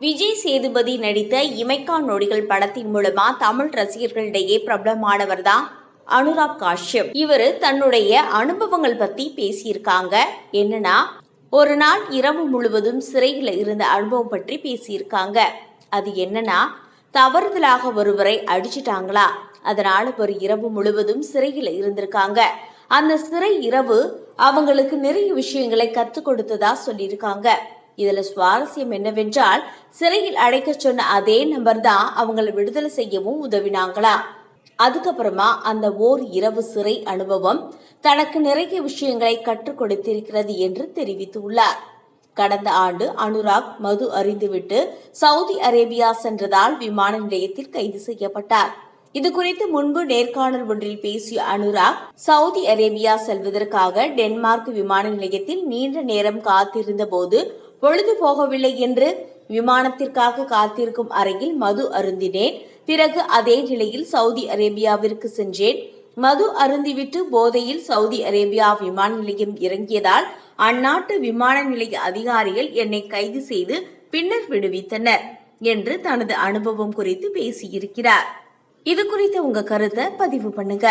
விஜய் சேதுபதி நடித்த இமைக்கா நொடிகள் படத்தின் மூலமா தமிழ் ரசிகர்களிடையே பிரபலமானவர் தான் அனுராக் காஷ்யப். இவர் தன்னுடைய அனுபவங்கள் பத்தி பேசியிருக்காங்க. என்னன்னா ஒரு நாள் இரவு முழுவதும் சிறையில் இருந்த அனுபவம் பற்றி பேசியிருக்காங்க. அது என்னன்னா தவறுதலாக ஒருவரை அடிச்சிட்டாங்களா? அதனால ஒரு இரவு முழுவதும் சிறையில் இருந்திருக்காங்க. அந்த சிறை இரவு அவங்களுக்கு நிறைய விஷயங்களை கற்றுக் கொடுத்ததா சொல்லியிருக்காங்க. இதுல சுவாரஸ்யம் என்னவென்றால் சிறையில் அடைக்க சொன்ன அதே நபர் தான் அவங்களை விடுதலை செய்யவும் உதவினாங்களா? அதுக்கப்புறமா அந்த ஓர் இரவு சிறை அனுபவம் தனக்கு நிறைய விஷயங்களை கற்றுக் கொடுத்திருக்கிறது என்று தெரிவித்துள்ளார் கடந்த ஆண்டு அனுராக் மது அறிந்துவிட்டு சவுதி அரேபியா சென்றதால் விமான நிலையத்தில் கைது செய்யப்பட்டார். இது குறித்து முன்பு நேர்காணல் ஒன்றில் பேசிய அனுராக் சவுதி அரேபியா செல்வதற்காக டென்மார்க் விமான நிலையத்தில் நீண்ட நேரம் காத்திருந்த போது பொழுது போகவில்லை என்று விமானத்திற்காக காத்திருக்கும் அறையில் மது அருந்தினேன். பிறகு அதே நிலையில் சவுதி அரேபியாவிற்கு சென்றேன். மது அருந்திவிட்டு போதையில் சவுதி அரேபியா விமான நிலையம் இறங்கியதால் அந்நாட்டு விமான நிலைய அதிகாரிகள் என்னை கைது செய்து பின்னர் விடுவித்தனர் என்று தனது அனுபவம் குறித்து பேசியிருக்கிறார். இது குறித்த உங்க கருத்தை பதிவு பண்ணுங்க.